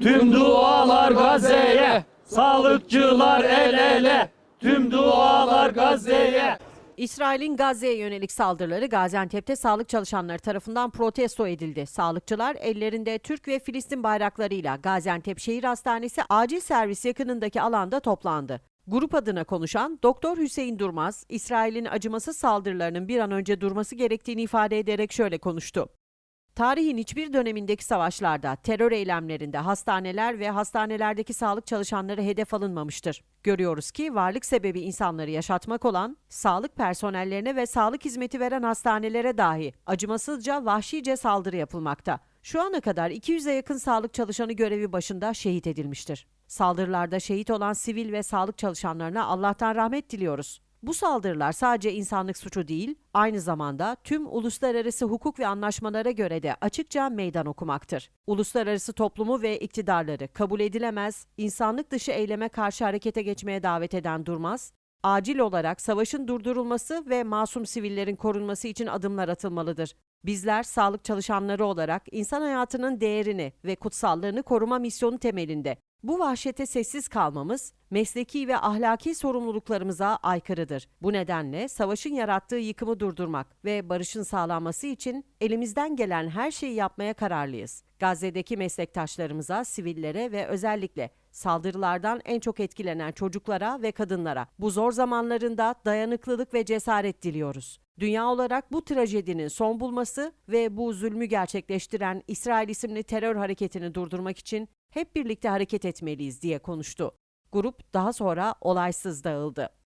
Tüm dualar Gazze'ye, sağlıkçılar el ele. Tüm dualar Gazze'ye. İsrail'in Gazze'ye yönelik saldırıları Gaziantep'te sağlık çalışanları tarafından protesto edildi. Sağlıkçılar ellerinde Türk ve Filistin bayraklarıyla Gaziantep Şehir Hastanesi acil servis yakınındaki alanda toplandı. Grup adına konuşan Doktor Hüseyin Durmaz, İsrail'in acımasız saldırılarının bir an önce durması gerektiğini ifade ederek şöyle konuştu. Tarihin hiçbir dönemindeki savaşlarda, terör eylemlerinde hastaneler ve hastanelerdeki sağlık çalışanları hedef alınmamıştır. Görüyoruz ki varlık sebebi insanları yaşatmak olan, sağlık personellerine ve sağlık hizmeti veren hastanelere dahi acımasızca, vahşice saldırı yapılmakta. Şu ana kadar 200'e yakın sağlık çalışanı görevi başında şehit edilmiştir. Saldırılarda şehit olan sivil ve sağlık çalışanlarına Allah'tan rahmet diliyoruz. Bu saldırılar sadece insanlık suçu değil, aynı zamanda tüm uluslararası hukuk ve anlaşmalara göre de açıkça meydan okumaktır. Uluslararası toplumu ve iktidarları kabul edilemez, insanlık dışı eyleme karşı harekete geçmeye davet eden Durmaz, acil olarak savaşın durdurulması ve masum sivillerin korunması için adımlar atılmalıdır. Bizler sağlık çalışanları olarak insan hayatının değerini ve kutsallığını koruma misyonu temelinde bu vahşete sessiz kalmamız mesleki ve ahlaki sorumluluklarımıza aykırıdır. Bu nedenle savaşın yarattığı yıkımı durdurmak ve barışın sağlanması için elimizden gelen her şeyi yapmaya kararlıyız. Gazze'deki meslektaşlarımıza, sivillere ve özellikle saldırılardan en çok etkilenen çocuklara ve kadınlara bu zor zamanlarında dayanıklılık ve cesaret diliyoruz. Dünya olarak bu trajedinin son bulması ve bu zulmü gerçekleştiren İsrail isimli terör hareketini durdurmak için hep birlikte hareket etmeliyiz diye konuştu. Grup daha sonra olaysız dağıldı.